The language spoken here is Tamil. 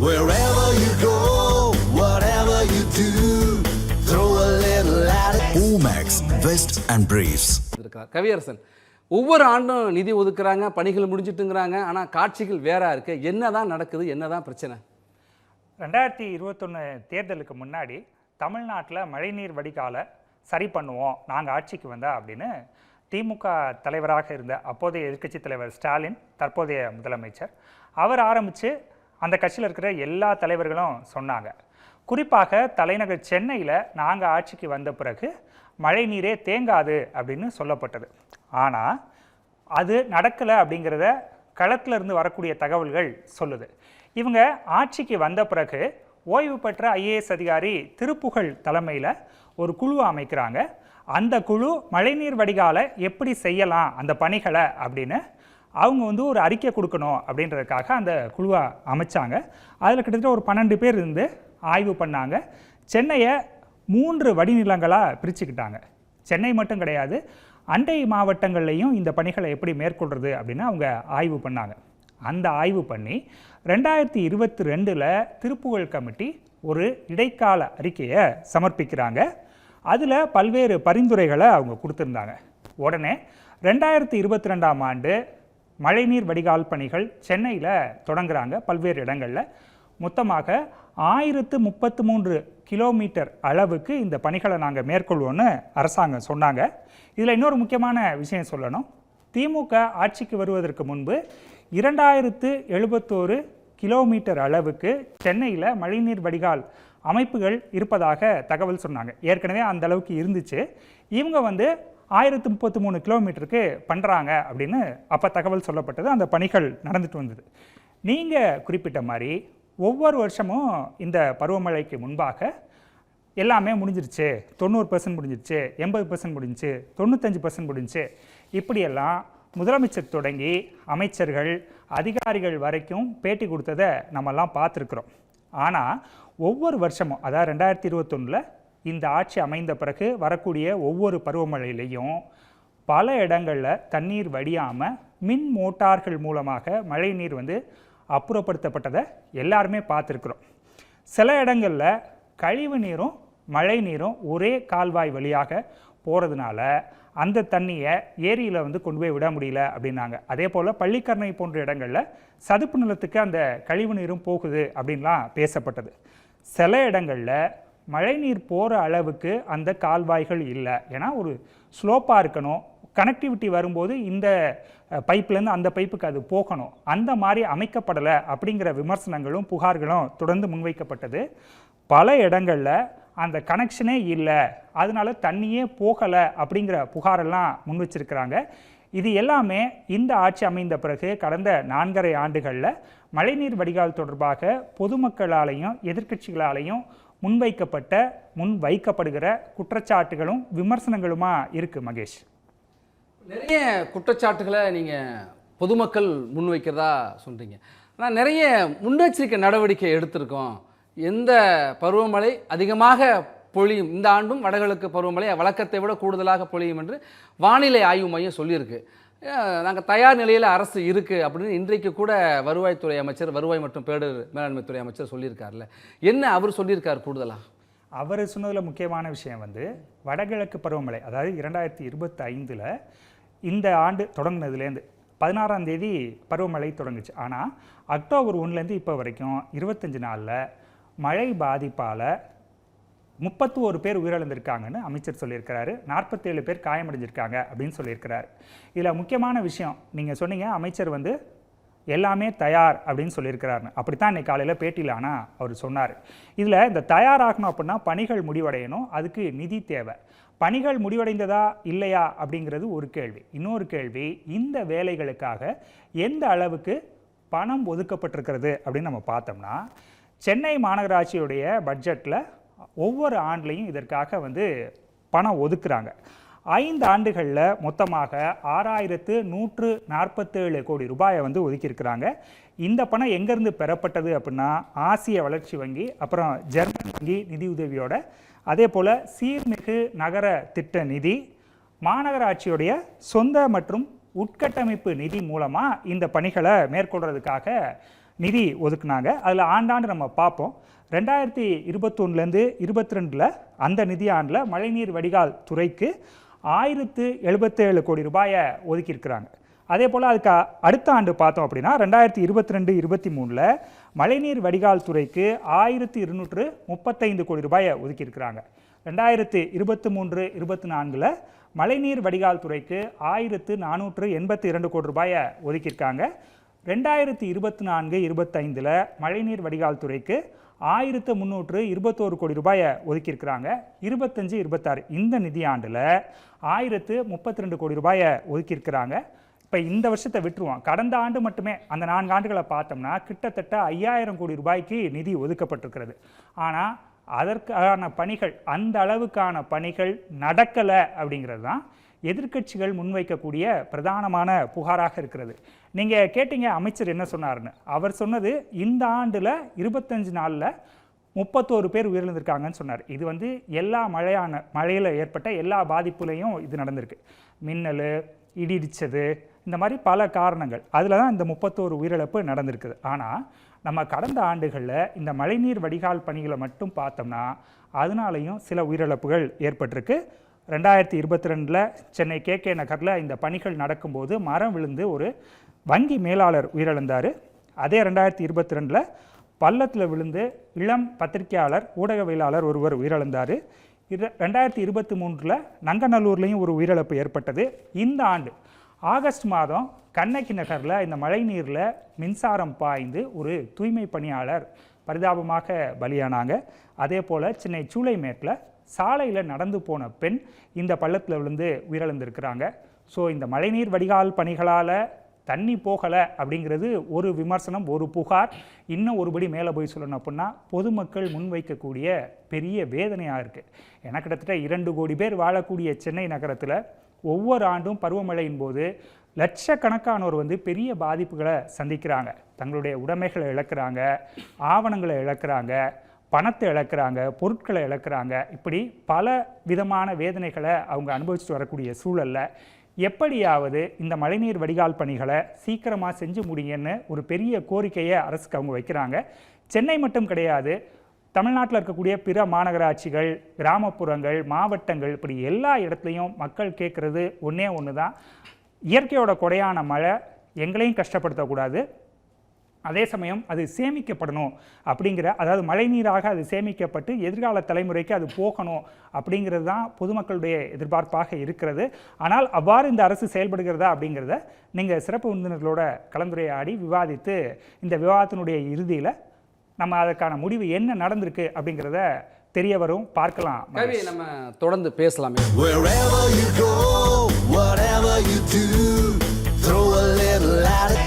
Wherever you go, whatever you do, throw a little at it. Omax, Vest and Briefs. Kaviyarasan ஒவ்வொரு ஆண்டும் நிதி ஒதுக்குறாங்க பணிகள் முடிஞ்சிட்டுங்கிறாங்க ஆனால் காட்சிகள் வேறா இருக்கு என்னதான் நடக்குது என்னதான் பிரச்சனை ரெண்டாயிரத்தி இருபத்தொன்று தேர்தலுக்கு முன்னாடி தமிழ்நாட்டில் மழைநீர் வடிகாலை சரி பண்ணுவோம் நாங்கள் ஆட்சிக்கு வந்தா அப்படின்னு திமுக தலைவராக இருந்த அப்போதைய எதிர்க்கட்சித் தலைவர் ஸ்டாலின் தற்போதைய முதலமைச்சர் அவர் ஆரம்பித்து அந்த கட்சியில் இருக்கிற எல்லா தலைவர்களும் சொன்னாங்க. குறிப்பாக தலைநகர் சென்னையில் நாங்கள் ஆட்சிக்கு வந்த பிறகு மழை நீரே தேங்காது அப்படின்னு சொல்லப்பட்டது. ஆனால் அது நடக்கலை அப்படிங்கிறத களத்திலிருந்து வரக்கூடிய தகவல்கள் சொல்லுது. இவங்க ஆட்சிக்கு வந்த பிறகு ஓய்வு பெற்ற ஐஏஎஸ் அதிகாரி திருப்புகழ் தலைமையில் ஒரு குழு அமைக்கிறாங்க. அந்த குழு மழைநீர் வடிகாலை எப்படி செய்யலாம் அந்த பணிகளை அப்படின்னு அவங்க வந்து ஒரு அறிக்கை கொடுக்கணும் அப்படின்றதுக்காக அந்த குழுவை அமைச்சாங்க. அதில் கிட்டத்தட்ட ஒரு பன்னெண்டு பேர் இருந்து ஆய்வு பண்ணாங்க. சென்னையை மூன்று வடிநிலங்களாக பிரிச்சுக்கிட்டாங்க. சென்னை மட்டும் கிடையாது அண்டை மாவட்டங்கள்லையும் இந்த பணிகளை எப்படி மேற்கொள்கிறது அப்படின்னு அவங்க ஆய்வு பண்ணாங்க. அந்த ஆய்வு பண்ணி ரெண்டாயிரத்தி இருபத்தி ரெண்டில் திருப்புகழ் கமிட்டி ஒரு இடைக்கால அறிக்கையை சமர்ப்பிக்கிறாங்க. அதில் பல்வேறு பரிந்துரைகளை அவங்க கொடுத்துருந்தாங்க. உடனே ரெண்டாயிரத்தி இருபத்தி ரெண்டாம் ஆண்டு மழைநீர் வடிகால் பணிகள் சென்னையில் தொடங்குறாங்க பல்வேறு இடங்களில். மொத்தமாக ஆயிரத்து முப்பத்து மூன்று கிலோமீட்டர் அளவுக்கு இந்த பணிகளை நாங்கள் மேற்கொள்வோன்னு அரசாங்கம் சொன்னாங்க. இதில் இன்னொரு முக்கியமான விஷயம் சொல்லணும். திமுக ஆட்சிக்கு வருவதற்கு முன்பு இரண்டாயிரத்து எழுபத்தோரு கிலோமீட்டர் அளவுக்கு சென்னையில் மழைநீர் வடிகால் அமைப்புகள் இருப்பதாக தகவல் சொன்னாங்க. ஏற்கனவே அந்த அளவுக்கு இருந்துச்சு. இவங்க வந்து ஆயிரத்து முப்பத்து மூணு கிலோமீட்டருக்கு பண்ணுறாங்க அப்படின்னு அப்போ தகவல் சொல்லப்பட்டது. அந்த பணிகள் நடந்துட்டு வந்தது. நீங்கள் குறிப்பிட்ட மாதிரி ஒவ்வொரு வருஷமும் இந்த பருவமழைக்கு முன்பாக எல்லாமே முடிஞ்சிருச்சு. தொண்ணூறு பர்சன்ட் முடிஞ்சிருச்சு எண்பது பர்சன்ட் முடிஞ்சிச்சு தொண்ணூத்தஞ்சு பர்சன்ட் முடிஞ்சிச்சு. இப்படியெல்லாம் முதலமைச்சர் தொடங்கி அமைச்சர்கள் அதிகாரிகள் வரைக்கும் பேட்டி கொடுத்ததை நம்மெல்லாம் பார்த்துருக்குறோம். ஆனால் ஒவ்வொரு வருஷமும் அதாவது ரெண்டாயிரத்தி இருபத்தொன்னில் இந்த ஆட்சி அமைந்த பிறகு வரக்கூடிய ஒவ்வொரு பருவமழையிலையும் பல இடங்களில் தண்ணீர் வடியாமல் மின் மோட்டார்கள் மூலமாக மழைநீர் வந்து அப்புறப்படுத்தப்பட்டதை எல்லாருமே பார்த்துருக்குறோம். சில இடங்களில் கழிவு நீரும் மழை நீரும் ஒரே கால்வாய் வழியாக போகிறதுனால அந்த தண்ணியை ஏரியில் வந்து கொண்டு போய் விட முடியல அப்படின்னாங்க. அதே போல் பள்ளிக்கரணை போன்ற இடங்களில் சதுப்பு நிலத்துக்கு அந்த கழிவு நீரும் போகுது அப்படின்லாம் பேசப்பட்டது. சில இடங்களில் மழைநீர் போகிற அளவுக்கு அந்த கால்வாய்கள் இல்லை. ஏன்னா ஒரு ஸ்லோப்பாக இருக்கணும். கனெக்டிவிட்டி வரும்போது இந்த பைப்லேருந்து அந்த பைப்புக்கு அது போகணும். அந்த மாதிரி அமைக்கப்படலை அப்படிங்கிற விமர்சனங்களும் புகார்களும் தொடர்ந்து முன்வைக்கப்பட்டது. பல இடங்களில் அந்த கனெக்ஷனே இல்லை. அதனால தண்ணியே போகலை அப்படிங்கிற புகாரெல்லாம் முன் வச்சிருக்கிறாங்க இது எல்லாமே இந்த ஆட்சி அமைந்த பிறகு கடந்த நான்கரை ஆண்டுகளில் மழைநீர் வடிகால் தொடர்பாக பொதுமக்களாலையும் எதிர்க்கட்சிகளாலையும் முன்வைக்கப்பட்ட முன் வைக்கப்படுகிற குற்றச்சாட்டுகளும் விமர்சனங்களுமா இருக்குது மகேஷ்? நிறைய குற்றச்சாட்டுகளை நீங்கள் பொதுமக்கள் முன்வைக்கிறதா சொல்கிறீங்க ஆனால் நிறைய முன்னெச்சரிக்கை நடவடிக்கை எடுத்திருக்கோம். எந்த பருவமழை அதிகமாக பொழியும்? இந்த ஆண்டும் வடகிழக்கு பருவமழை வழக்கத்தை விட கூடுதலாக பொழியும் என்று வானிலை ஆய்வு மையம் சொல்லியிருக்கு. நாங்கள் தயார் நிலையில் அரசு இருக்குது அப்படின்னு இன்றைக்கு கூட வருவாய்த்துறை அமைச்சர் வருவாய் மற்றும் பேரிடர் மேலாண்மைத்துறை அமைச்சர் சொல்லியிருக்காருல்ல. என்ன அவர் சொல்லியிருக்கார் கூடுதலாக அவர் சொன்னதில் முக்கியமான விஷயம் வந்து வடகிழக்கு பருவமழை அதாவது இரண்டாயிரத்தி இருபத்தி ஐந்தில் இந்த ஆண்டு தொடங்கினதுலேருந்து பதினாறாம் தேதி பருவமழை தொடங்குச்சு. ஆனால் அக்டோபர் ஒன்றுலேருந்து இப்போ வரைக்கும் இருபத்தஞ்சி நாளில் மழை பாதிப்பால் முப்பத்தி ஒரு பேர் உயிரிழந்திருக்காங்கன்னு அமைச்சர் சொல்லியிருக்கிறாரு. நாற்பத்தேழு பேர் காயமடைஞ்சிருக்காங்க அப்படின்னு சொல்லியிருக்கிறார். இதில் முக்கியமான விஷயம் நீங்கள் சொன்னீங்க அமைச்சர் வந்து எல்லாமே தயார் அப்படின்னு சொல்லியிருக்கிறாருன்னு. அப்படித்தான் இன்னைக்கு காலையில் பேட்டியில் ஆனால் அவர் சொன்னார். இதில் இந்த தயாராகணும் அப்படின்னா பணிகள் முடிவடையணும் அதுக்கு நிதி தேவை. பணிகள் முடிவடைந்ததா இல்லையா அப்படிங்கிறது ஒரு கேள்வி. இன்னொரு கேள்வி இந்த வேலைகளுக்காக எந்த அளவுக்கு பணம் ஒதுக்கப்பட்டிருக்கிறது அப்படின்னு நம்ம பார்த்தோம்னா சென்னை மாநகராட்சியுடைய பட்ஜெட்டில் ஒவ்வொரு ஆண்டுலையும் இதற்காக வந்து பணம் ஒதுக்குறாங்க. ஐந்து ஆண்டுகளில் மொத்தமாக ஆறாயிரத்து நூற்று நாற்பத்தேழு கோடி ரூபாயை வந்து ஒதுக்கியிருக்கிறாங்க. இந்த பணம் எங்கேருந்து பெறப்பட்டது அப்படின்னா ஆசிய வளர்ச்சி வங்கி அப்புறம் ஜெர்மன் வங்கி நிதியுதவியோட அதே போல் சீர்மிகு நகர திட்ட நிதி மாநகராட்சியுடைய சொந்த மற்றும் உட்கட்டமைப்பு நிதி மூலமாக இந்த பணிகளை மேற்கொள்கிறதுக்காக நிதி ஒதுக்குனாங்க. அதில் ஆண்டாண்டு நம்ம பார்ப்போம். ரெண்டாயிரத்தி இருபத்தொன்னுலேருந்து இருபத்தி ரெண்டில் அந்த நிதியாண்டில் மழைநீர் வடிகால் துறைக்கு ஆயிரத்து எழுபத்தேழு கோடி ரூபாயை ஒதுக்கியிருக்கிறாங்க. அதே போல் அதுக்கு அடுத்த ஆண்டு பார்த்தோம் அப்படின்னா ரெண்டாயிரத்தி இருபத்தி ரெண்டு இருபத்தி மூணில் மழைநீர் வடிகால் துறைக்கு ஆயிரத்தி இருநூற்று முப்பத்தைந்து கோடி ரூபாயை ஒதுக்கியிருக்கிறாங்க. ரெண்டாயிரத்து இருபத்தி மூன்று இருபத்தி நான்கில் மழைநீர் வடிகால் துறைக்கு ஆயிரத்து நானூற்று எண்பத்தி இரண்டு கோடி ரூபாயை ஒதுக்கியிருக்காங்க. ரெண்டாயிரத்தி இருபத்தி நான்கு இருபத்தைந்தில் மழைநீர் வடிகால் துறைக்கு ஆயிரத்து முந்நூற்று இருபத்தோரு கோடி ரூபாயை ஒதுக்கியிருக்கிறாங்க. இருபத்தஞ்சு இருபத்தாறு இந்த நிதியாண்டில் ஆயிரத்து முப்பத்தி ரெண்டு கோடி ரூபாயை ஒதுக்கியிருக்கிறாங்க. இப்போ இந்த வருஷத்தை விட்டுருவோம். கடந்த ஆண்டு மட்டுமே அந்த நான்கு ஆண்டுகளை பார்த்தோம்னா கிட்டத்தட்ட ஐயாயிரம் கோடி ரூபாய்க்கு நிதி ஒதுக்கப்பட்டிருக்கிறது. ஆனால் அதற்கான பணிகள் அந்த அளவுக்கான பணிகள் நடக்கலை அப்படிங்கிறது தான் எதிர்க்கட்சிகள் முன்வைக்கக்கூடிய பிரதானமான புகாராக இருக்கிறது. நீங்கள் கேட்டீங்க அமைச்சர் என்ன சொன்னார்னு அவர் சொன்னது இந்த ஆண்டில் இருபத்தஞ்சு நாளில் முப்பத்தோரு பேர் உயிரிழந்திருக்காங்கன்னு சொன்னார். இது வந்து எல்லா மழையான மழையில் ஏற்பட்ட எல்லா பாதிப்புலையும் இது நடந்திருக்கு. மின்னல் இடி இடிச்சது இந்த மாதிரி பல காரணங்கள். அதில் தான் இந்த முப்பத்தோரு உயிரிழப்பு நடந்திருக்குது. ஆனால் நம்ம கடந்த ஆண்டுகளில் இந்த மழைநீர் வடிகால் பணிகளை மட்டும் பார்த்தோம்னா அதனாலையும் சில உயிரிழப்புகள் ஏற்பட்டிருக்கு. ரெண்டாயிரத்தி இருபத்தி ரெண்டில் சென்னை கே கே நகரில் இந்த பணிகள் நடக்கும்போது மரம் விழுந்து ஒரு வங்கி மேலாளர் உயிரிழந்தார். அதே ரெண்டாயிரத்தி இருபத்தி ரெண்டில் பள்ளத்தில் விழுந்து இளம் பத்திரிகையாளர் ஊடகவியலாளர் ஒருவர் உயிரிழந்தார். இது ரெண்டாயிரத்தி இருபத்தி மூன்றில் நங்கநல்லூர்லேயும் ஒரு உயிரிழப்பு ஏற்பட்டது. இந்த ஆண்டு ஆகஸ்ட் மாதம் கண்ணகி நகரில் இந்த மழைநீரில் மின்சாரம் பாய்ந்து ஒரு தூய்மை பணியாளர் பரிதாபமாக பலியானாங்க. அதே போல் சென்னை சூளைமேட்டில் சாலையில் நடந்து போன பெண் இந்த பள்ளத்தில் விழுந்து உயிரிழந்திருக்கிறாங்க. ஸோ இந்த மழைநீர் வடிகால் பணிகளால் தண்ணி போகலை அப்படிங்கிறது ஒரு விமர்சனம் ஒரு புகார். இன்னும் ஒருபடி மேலே போய் சொல்லணும் அப்படின்னா பொதுமக்கள் முன்வைக்கக்கூடிய பெரிய வேதனையாக இருக்குது ஏன்னா கிட்டத்தட்ட இரண்டு கோடி பேர் வாழக்கூடிய சென்னை நகரத்தில் ஒவ்வொரு ஆண்டும் பருவமழையின் போது லட்சக்கணக்கானோர் வந்து பெரிய பாதிப்புகளை சந்திக்கிறாங்க. தங்களுடைய உடைமைகளை இழக்கிறாங்க ஆவணங்களை இழக்கிறாங்க பணத்தை இழக்கிறாங்க பொருட்களை இழக்கிறாங்க இப்படி பல விதமான வேதனைகளை அவங்க அனுபவிச்சுட்டு வரக்கூடிய சூழலில் எப்படியாவது இந்த மழைநீர் வடிகால் பணிகளை சீக்கிரமாக செஞ்சு முடியுங்கன்னு ஒரு பெரிய கோரிக்கையை அரசுக்கு அவங்க வைக்கிறாங்க. சென்னை மட்டும் கிடையாது தமிழ்நாட்டில் இருக்கக்கூடிய பிற மாநகராட்சிகள் கிராமப்புறங்கள் மாவட்டங்கள் இப்படி எல்லா இடத்துலையும் மக்கள் கேட்குறது ஒன்றே ஒன்று தான் இயற்கையோட கொடையான மழை எங்களையும் கஷ்டப்படுத்தக்கூடாது. அதே சமயம் அது சேமிக்கப்படணும் அப்படிங்கிற அதாவது மழைநீராக அது சேமிக்கப்பட்டு எதிர்கால தலைமுறைக்கு அது போகணும் அப்படிங்கிறது தான் பொதுமக்களுடைய எதிர்பார்ப்பாக இருக்கிறது. ஆனால் அவ்வாறு இந்த அரசு செயல்படுகிறதா அப்படிங்கிறத நீங்கள் சிறப்பு விருந்தினர்களோட கலந்துரையாடி விவாதித்து இந்த விவாதத்தினுடைய இறுதியில் நம்ம அதற்கான முடிவு என்ன நடந்திருக்கு அப்படிங்கிறத தெரிய வரும் பார்க்கலாம் கவி நம்ம தொடர்ந்து பேசலாமே.